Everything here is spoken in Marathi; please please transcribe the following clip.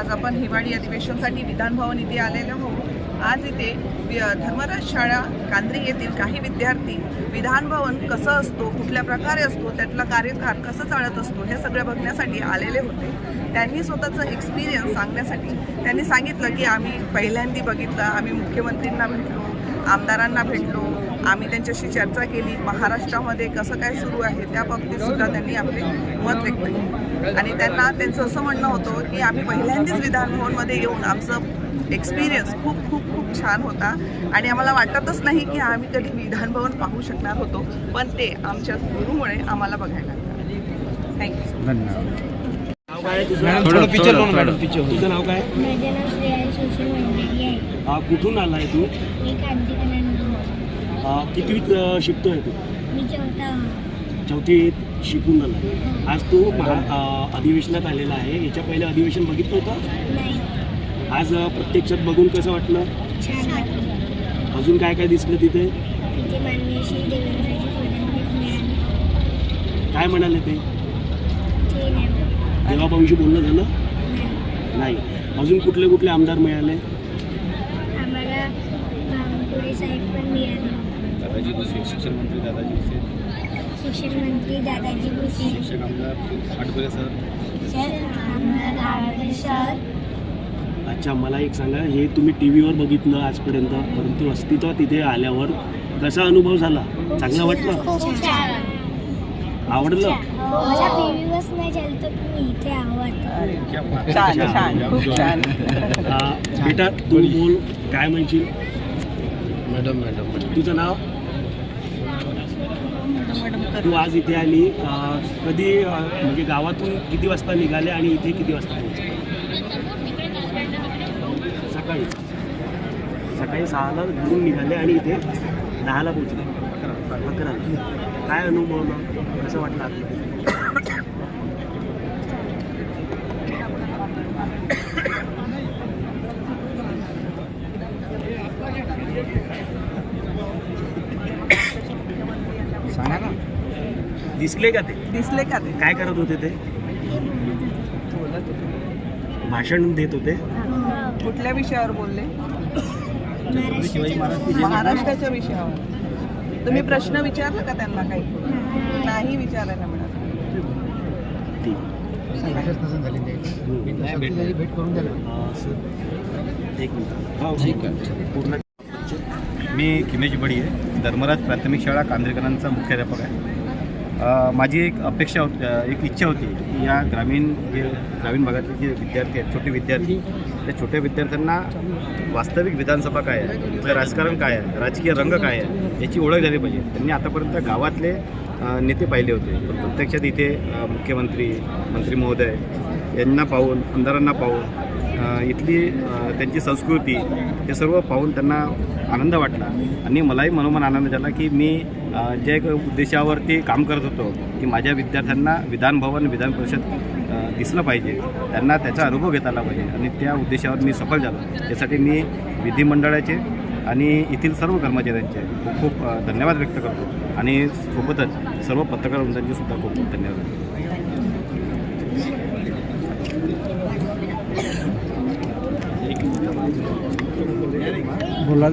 आज आपण हिवाळी अधिवेशनसाठी विधानभवन इथे आलेलो आहोत. आज इथे धर्मराज शाळा कांद्रे येथील काही विद्यार्थी विधानभवन कसं असतो कुठल्या प्रकारे असतो त्यातला कार्यकार कसं चालत असतो हे सगळं बघण्यासाठी आलेले होते. त्यांनी स्वतःचं एक्सपिरियन्स सांगण्यासाठी त्यांनी सांगितलं की आम्ही पहिल्यांदी बघितलं आम्ही मुख्यमंत्रींना भेटलो आमदारांना भेटलो आम्ही त्यांच्याशी चर्चा केली. महाराष्ट्रामध्ये कसं काय सुरू आहे त्या बाबतीत सुद्धा त्यांनी आपले मत व्यक्त केले. आणि त्यांना त्यांचं असं म्हणणं होतं की आम्ही पहिल्यांदाच विधानभवनमध्ये येऊन आमचं एक्सपिरियन्स खूप खूप खूप छान होता. आणि आम्हाला वाटतच नाही की आम्ही कधी विधानभवन पाहू शकणार होतो. पण ते आमच्या गुरुमुळे आम्हाला बघायला मिळालं. थँक्यू धन्यवाद आहे तुझं मॅडम थोडं- थोडं पिक्चर थोडं- लावून मॅडम थोडं. पिक्चर तुझं नाव काय माझं नाव श्रेया सोशल मंडळी आहे. हा, कुठून आलाय तू? मी कितवीत शिकतोय तू? मी चौथा. चौथीत शिकून आलाय आज तू अधिवेशनात आलेला आहे. याच्या पहिले अधिवेशन बघितलं होतं? नाही. आज प्रत्यक्षात बघून कसं वाटलं? अजून काय काय दिसलं तिथे? काय म्हणाले ते? देवाभाऊशी बोलणं झालं? नाही. नाही. अजून कुठले कुठले आमदार मिळाले? आम्हाला साहेब पण मिळाले. दादाजी भुसे शिक्षण मंत्री दादाजी भुसे. शिक्षण मंत्री दादाजी भुसे. शिक्षक आमदार आठवले सर. अच्छा मला एक सांगा हे तुम्ही टी व्हीवर बघितलं आजपर्यंत परंतु अस्तित्वात तिथे आल्यावर कसा अनुभव झाला? चांगलं वाटलं? आवडलं? इथे बेटा तू बोल काय म्हणशील? Madam madam. तुझं नाव? तू आज इथे आली कधी म्हणजे गावातून किती वाजता निघाले आणि इथे किती वाजता पोहोचले? सकाळी. सकाळी सहाला घरून निघाले आणि इथे दहाला पोहोचले. अकरा काय अनुभवलं कसं वाटलं दिसले का ते? दिसले का ते? काय करत होते ते? भाषण देत होते. कुठल्या विषयावर बोलले? महाराष्ट्राच्या विषयावर. तुम्ही प्रश्न विचारला का त्यांना काही? नाही विचारायला मिळालं हो, मी किमेश बडी आहे. धर्मराज प्राथमिक शाळा कांद्रेकरांचा मुख्याध्यापक आहे. माझी एक अपेक्षा होती एक इच्छा होती की या ग्रामीण जे ग्रामीण भागातले जे विद्यार्थी आहेत छोटे विद्यार्थी त्या छोट्या विद्यार्थ्यांना वास्तविक विधानसभा काय आहे इथलं राजकारण काय आहे राजकीय रंग काय आहे याची ओळख झाली पाहिजे. त्यांनी आतापर्यंत गावातले नेते पाहिले होते. पण प्रत्यक्षात इथे मुख्यमंत्री मंत्री महोदय यांना पाहून आमदारांना पाहून इथली त्यांची संस्कृती हे सर्व पाहून त्यांना आनंद वाटला. आणि मलाही मनोमन आनंद झाला की मी ज्या एक उद्देशावरती काम करत होतो की माझ्या विद्यार्थ्यांना विधानभवन विधान परिषद दिसलं पाहिजे. त्यांना त्याचा अनुभव घेता आला पाहिजे. आणि त्या उद्देशावर मी सफल झालो. त्यासाठी मी विधिमंडळाचे आणि येथील सर्व कर्मचाऱ्यांचे खूप खूप धन्यवाद व्यक्त करतो. आणि सोबतच सर्व पत्रकार वृंदांचे सुद्धा खूप खूप धन्यवाद. बोला